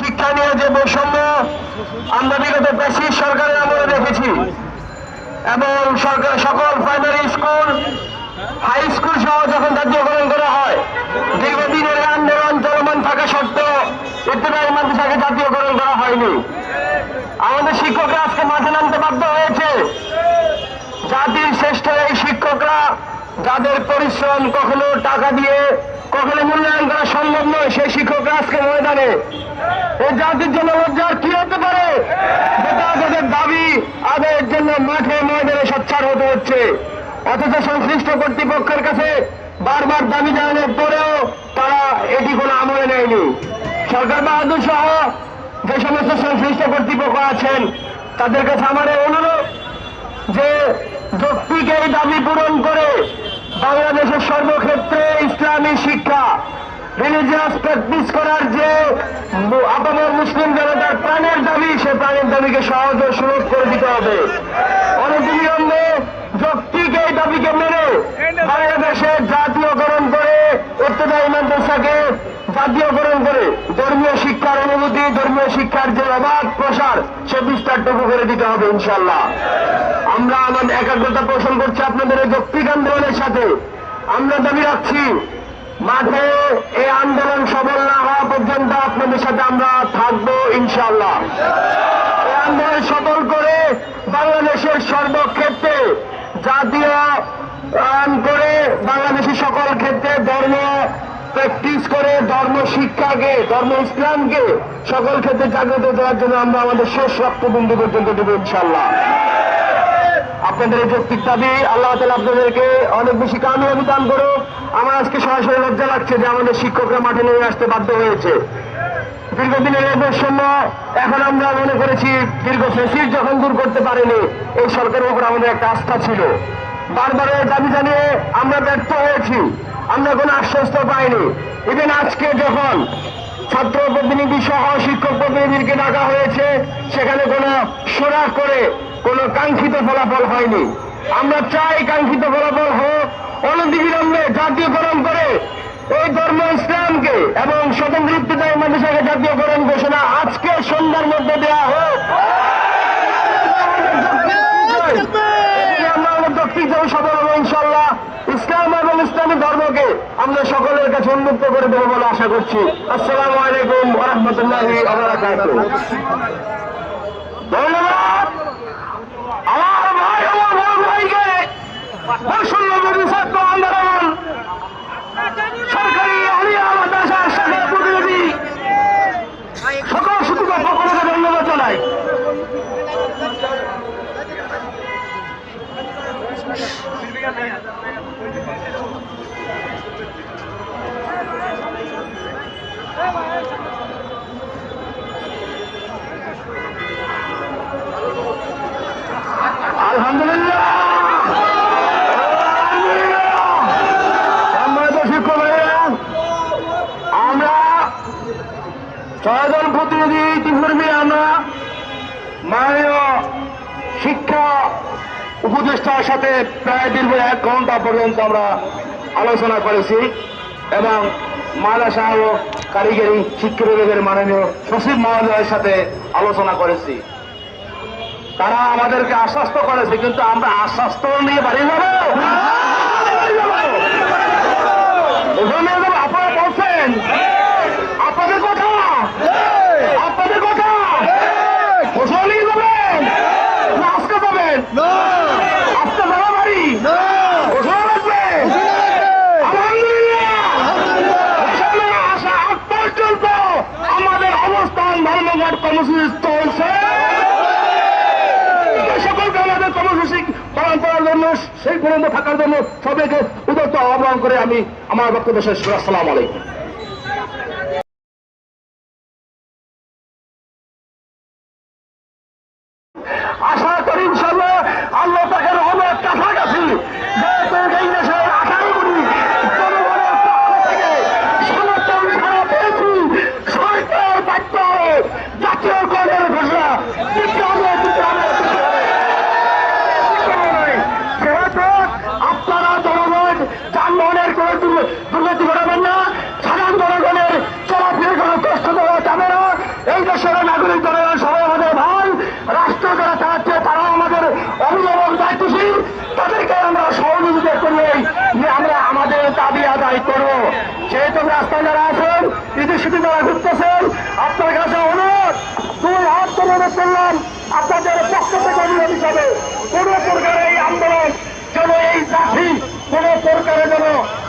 শিক্ষা নিয়ে যে বৈষম্য আমরা বিগত বেশি সরকারের আমলে দেখেছি। এবং সরকার সকল প্রাইমারি স্কুল হাই স্কুল সহ যখন জাতীয়করণ করা হয়, দীর্ঘদিনের আন্দোলন চলমান থাকা সত্ত্বেও ইত্তেদায়ী মাদ্রাসাকে জাতীয়করণ করা হয়নি। আমাদের শিক্ষকরা আজকে মাঠে নামতে বাধ্য হয়েছে। জাতির শ্রেষ্ঠ এই শিক্ষকরা, যাদের পরিশ্রম কখনো টাকা দিয়ে কখনো মূল্যায়ন করা সম্ভব নয়, সেই শিক্ষকরা আজকে ময়দানে। এই জাতির জন্য লজ্জার কি হতে পারে? তাদের দাবি আদায়ের জন্য মাঠে ময়দানে সোচ্চার হতে হচ্ছে। অথচ সংশ্লিষ্ট কর্তৃপক্ষের কাছে বারবার দাবি জানানোর পরেও তারা এটি কোনো আমলে নেয়নি। সরকার বাহাদুর সহ যে সমস্ত সংশ্লিষ্ট কর্তৃপক্ষ আছেন, তাদের কাছে আমার অনুরোধ যে যৌক্তিক এই দাবি পূরণ করে বাংলাদেশের সর্বক্ষেত্রে ইসলামী শিক্ষা রিলিজিয়াস প্র্যাকটিস করার যে আপামর মুসলিম জনতার প্রাণের দাবি, সে প্রাণের দাবিকে সহজ ও সুলভ করে দিতে হবে। অনেক যৌক্তিক এই দাবিকে মেনে বাংলাদেশের জাতীয়করণ করে উত্তদায়ী মাদ্রাসাকে জাতীয়করণ করে ধর্মীয় শিক্ষার অনুভূতি ধর্মীয় শিক্ষার যে অবাধ প্রসার, সে বিস্তারটুকু করে দিতে হবে ইনশাল্লাহ আমরা আমাদের একাগ্রতা পোষণ করছি আপনাদের এই যৌক্তিক আন্দোলনের সাথে। আমরা দাবি রাখছি, মাঠে এই আন্দোলন সফল না হওয়া পর্যন্ত আপনাদের সাথে আমরা থাকব ইনশাল্লাহ এই আন্দোলন সফল করে বাংলাদেশের সর্বক্ষেত্রে জাতীয় করে বাংলাদেশের সকল ক্ষেত্রে ধর্ম প্র্যাকটিস করে ধর্ম শিক্ষাকে, ধর্ম ইসলামকে সকল ক্ষেত্রে জাগ্রত দেওয়ার জন্য আমরা আমাদের শেষ রক্তবিন্দু পর্যন্ত দেবো ইনশাল্লাহ আপনাদের এই যৌক্তিক দাবি, আল্লাহ তালা আপনাদেরকে অনেক বেশি কামিয়াবি দান করো আমার আজকে সরাসরি লজ্জা লাগছে যে আমাদের শিক্ষকরা মাঠে নেমে আসতে বাধ্য হয়েছে। দীর্ঘদিনের এই বৈষম্য এখন আমরা মনে করেছি দীর্ঘ ফেসির যখন দূর করতে পারেনি, এই সরকারের উপর আমাদের একটা আস্থা ছিল। বারবার দাবি জানিয়ে আমরা ব্যর্থ হয়েছি। আমরা কোনো আশ্বস্ত পাইনি। ইভেন আজকে যখন ছাত্র প্রতিনিধি সহ শিক্ষক প্রতিনিধিকে ডাকা হয়েছে, সেখানে কোনো সোরা করে কোনো কাঙ্ক্ষিত ফলাফল হয়নি। আমরা চাই কাঙ্ক্ষিত ফলাফল হোক, অনতিবিলম্বে জাতীয়করণ করে এই ধর্ম ইসলামকে এবং স্বতন্ত্র মাদ্রাসাকে জাতীয়করণ ঘোষণা আজকে সন্ধ্যার মধ্যে দেওয়া হোক এতে আমরা আমাদের যৌক্তিক যাব সফল হব ইনশাল্লাহ ইসলাম এবং ইসলামী ধর্মকে আমরা সকলের কাছে উন্মুক্ত করে দেবো বলে আশা করছি। আসসালামু আলাইকুম রহমতুল্লাহ ধন্যবাদ। আমার ভাই আমার বড় আন্দোলন সরকারি সম্মানিত শিক্ষক ভাইয়েরা, আমরা ছয়জন প্রতিনিধি ইতিপূর্বে আমরা মাননীয় শিক্ষা উপদেষ্টার সাথে প্রায় দীর্ঘ এক ঘণ্টা পর্যন্ত আমরা আলোচনা করেছি এবং মাদ্রাসা ও কারিগরি শিক্ষা বিভাগের মাননীয় সচিব মহোদয়ের সাথে আলোচনা করেছি। তারা আমাদেরকে আশ্বস্ত করেছে, কিন্তু আমরা আশ্বস্ত নিয়ে বাড়ি যাব ওখানে যাব আপনারা বলছেন আপনাদের কথা আপনাদের কথা ঘোষণা নিয়ে যাবেন না আজকে যাবেন আজকে যাওয়া বাড়ি ঘোষণা রাখবেন আলহামদুলিল্লাহ ঘোষণা আসা আগ পর্যন্ত আমাদের অবস্থান ধর্মঘট কর্মসূচি চলছে এই সকলকে আমাদের কর্মসূচি পালন জন্য সেই পর্যন্ত থাকার জন্য সবাইকে উদত্ত আহ্বান করে আমি আমার বক্তব্য শেষ করি। আসসালাম আলাইকুম আশা করি ইনশাল্লাহ আল্লাহ তাকে রহমত কাছাকাছি যেহেতু এই দেশের আঠারো কোটি জনগণের পক্ষ থেকে সমর্থন ছাড়া পেয়েছি সরকার বাধ্য হয়ে জাতীয় করের ঘোষণা দিতে হবে দিতে হবে দিতে হবে। যেহেতু আপনারা জনগণ যানবাহনের কোনো দুর্গ- দুর্গতি ঘটাবেন না সাধারণ জনগণের চলাফেরার কোনো কষ্ট দেওয়া যাবে না এই দেশের নাগরিক দলের সবাই আমাদের ভাই রাষ্ট্র যারা চালাচ্ছে তারাও আমাদের অভিভাবক দায়িত্বশীল তাদেরকে আমরা সহযোগিতা করি যে আমরা আমাদের দাবি আদায় করব যেহেতু রাস্তায় যারা আছেন বিদেশিতে যারা ঘুরতেছেন আপনার কাছে অনুরোধ দুই হাত ধরে অনুরোধ করলাম আপনাদের পক্ষ থেকে অনুরোধ হিসাবে কোন প্রকার এই আন্দোলন যেন এই জাতি কোন প্রকারের যেন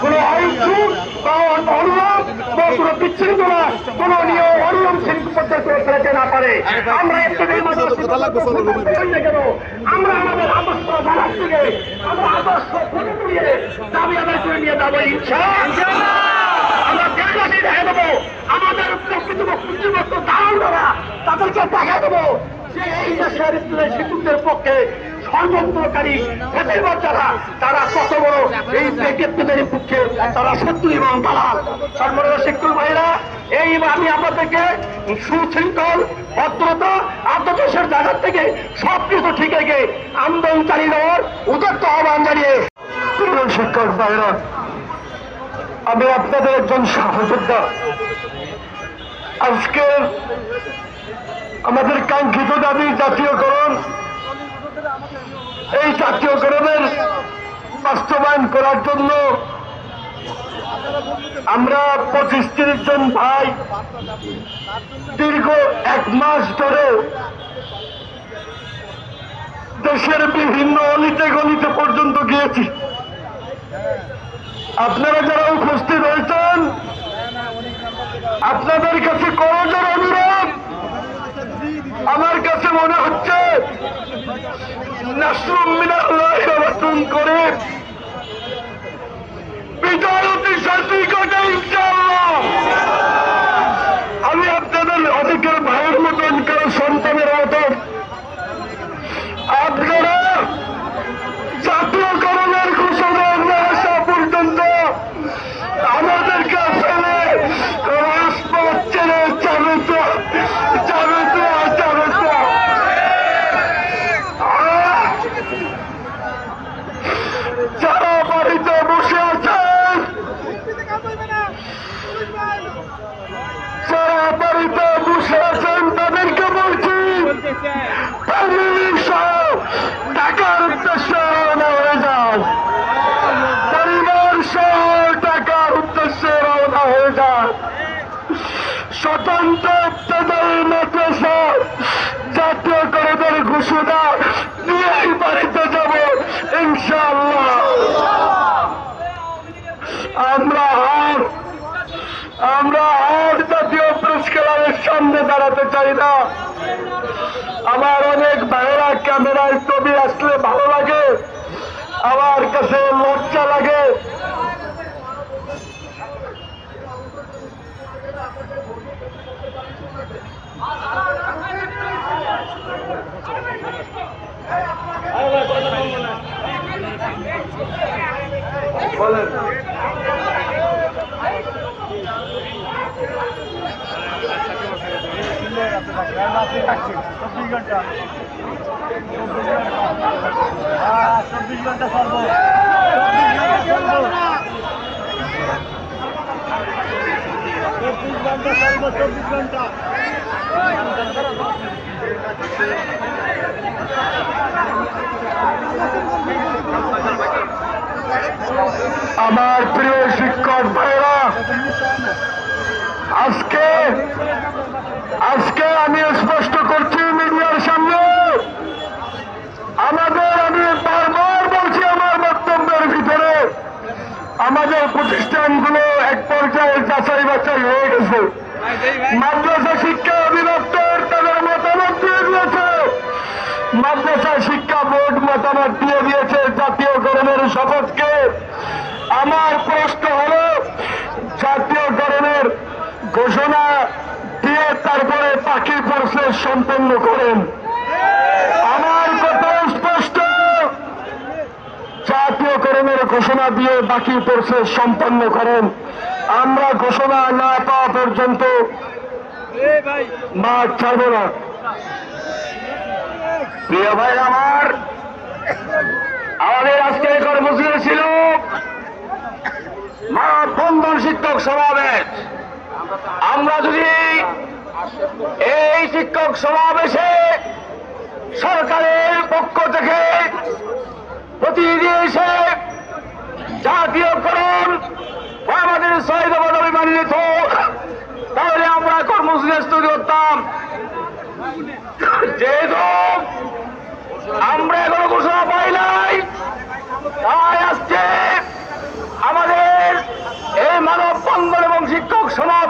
কোন অহিংসুক বা অনুরোধ বা কোন বিচ্ছিন্নতা কোন নিয়ম অনিয়ম শৃঙ্খলা ফেলতে না পারে। আমরা একটু কেন আমরা আমাদের আদর্শ থেকে আমরা আদর্শ দাবি আদায় করে নিয়ে যাব ইচ্ছা আমরা দেশবাসী দেখা দেবো। আমাদের প্রকৃত পুঁজিবদ্ধ দালাল তাদেরকে দেখা দেবো। যে এই দেশের শিশুদের পক্ষে ষড়যন্ত্রকারী প্রতিবাদ যারা, তারা কত বড় এই ব্যক্তিদের পক্ষে তারা শত্রু এবং দালাল। সর্বদা শিক্ষক ভাইরা এই আমি আপনাদেরকে সুশৃঙ্খল, ভদ্রতা আত্মদেশের জায়গা থেকে সব কিছু ঠিক রেখে আন্দোলন চালিয়ে দেওয়ার উদত্ত আহ্বান জানিয়ে শিক্ষক ভাইরা আমি আপনাদের একজন সহযোদ্ধা। আজকে আমাদের কাঙ্ক্ষিত দাবি জাতীয়করণ জাতীয়করণের বাস্তবায়ন করার জন্য আমরা পঁচিশ তিরিশ জন ভাই দীর্ঘ এক মাস ধরে দেশের বিভিন্ন অলিতে গলিতে পর্যন্ত গিয়েছি। আপনারা যারা উপস্থিত হয়েছেন, আপনাদের কাছে করজোর অনুরোধ। আমার কাছে মনে হচ্ছে করে বিজয় অতি সঠিকতা ইনশাআল্লাহ আমি আপনাদের অধিকের ভাইয়ের মতন কারও সন্তানের মতন আপনারা জাতীয়করণের ঘোষণা না আসা পর্যন্ত আমাদেরকে আসলে রাজপথ ছেড়ে যাবে তো যাবে তো যাবে তো আহ! যারা বাড়িতে বসে আছেন যারা বাড়িতে বসে আছেন তাদেরকে বলছি ফ্যামিলি সহ টাকার উদ্দেশ্যে রওনা হয়ে যান পরিবার সহ টাকার উদ্দেশ্যে রওনা হয়ে যান স্বতন্ত্র ইত্যাদি মাদ্রাসা জাতীয় করদের ঘোষণা নিয়েই বাড়িতে যাব ইনশাআল্লাহ আমরা আর আমরা আর জাতীয় প্রেস ক্লাবের সামনে দাঁড়াতে চাই না আমার অনেক ভাইয়েরা ক্যামেরায় ছবি আসলে ভালো লাগে। আমার কাছে লজ্জা লাগে চব্বিশ ঘণ্টা। চব্বিশ ঘণ্টা চব্বিশ ঘণ্টা সর্ব চব্বিশ ঘণ্টা। আমার প্রিয় শিক্ষক ভাইরা আজকে আজকে আমি স্পষ্ট করছি মিডিয়ার সামনে। আমাদের আমি বারবার বলছি আমার বক্তব্যের ভিতরে, আমাদের প্রতিষ্ঠানগুলো এক পর্যায়ে যাচাই বাছাই হয়ে গেছে। মাদ্রাসা শিক্ষা অধিদপ্তর তাদের মতামত দিয়ে দিয়েছে। মাদ্রাসা শিক্ষা বোর্ড মতামত দিয়ে দিয়েছে জাতীয়করণের শপথকে। আমার প্রশ্ন হল, জাতীয়করণের ঘোষণা দিয়ে তারপরে প্রসেস সম্পন্ন করেন। আমার কথা স্পষ্ট। জাতীয়করণের ঘোষণা দিয়ে বাকি প্রসেস সম্পন্ন করেন। আমরা ঘোষণা না পাওয়া পর্যন্ত মাঠ ছাড়ব না। প্রিয় ভাই আমার, আমাদের আজকের কর্মসূচি ছিল মা বন্ধন শিক্ষক সমাবেশ। আমরা যদি এই শিক্ষক সমাবেশে সরকারের পক্ষ থেকে প্রতিনিধি এসে জাতীয়করণ আমাদের ছয় দফা দাবি মানি নিত তাহলে আমরা কর্মসূচি স্থগিত করতাম যেহেতু আমরা এখনও ঘোষণা পাই নাই, তাই আজকে আমাদের এই মানব বন্ধন এবং শিক্ষক সমাবেশ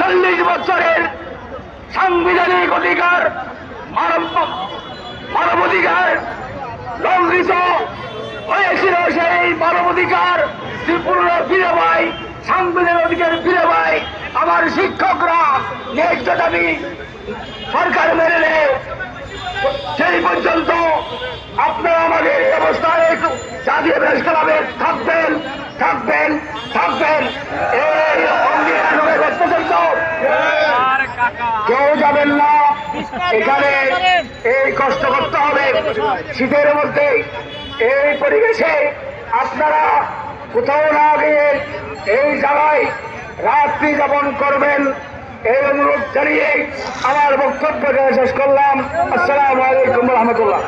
চল্লিশ বছরের সাংবিধানিক অধিকার, মানব মানবাধিকার লঙ্ঘিত হয়েছিল সেই মানবাধিকার ত্রিপুর ফিরে পাই, সাংবিধানিক অধিকার ফিরে পাই। আমার শিক্ষকরা ন্যায্য দাবি সরকার মেনে নেয়। সেই পর্যন্ত আপনারা আমাদের অবস্থায় জাতীয় প্রেস ক্লাবে থাকবেন। থাকবেন থাকবেন। এই অঙ্গীকার পর্যন্ত কেউ যাবেন না। এখানে এই কষ্ট করতে হবে। শীতের মধ্যে এই পরিবেশে আপনারা কোথাও না গিয়ে এই জায়গায় রাত্রি যাপন করবেন। এই অনুরোধ জানিয়ে আমার বক্তব্য শেষ করলাম। আসসালামু আলাইকুম রহমতুল্লাহ।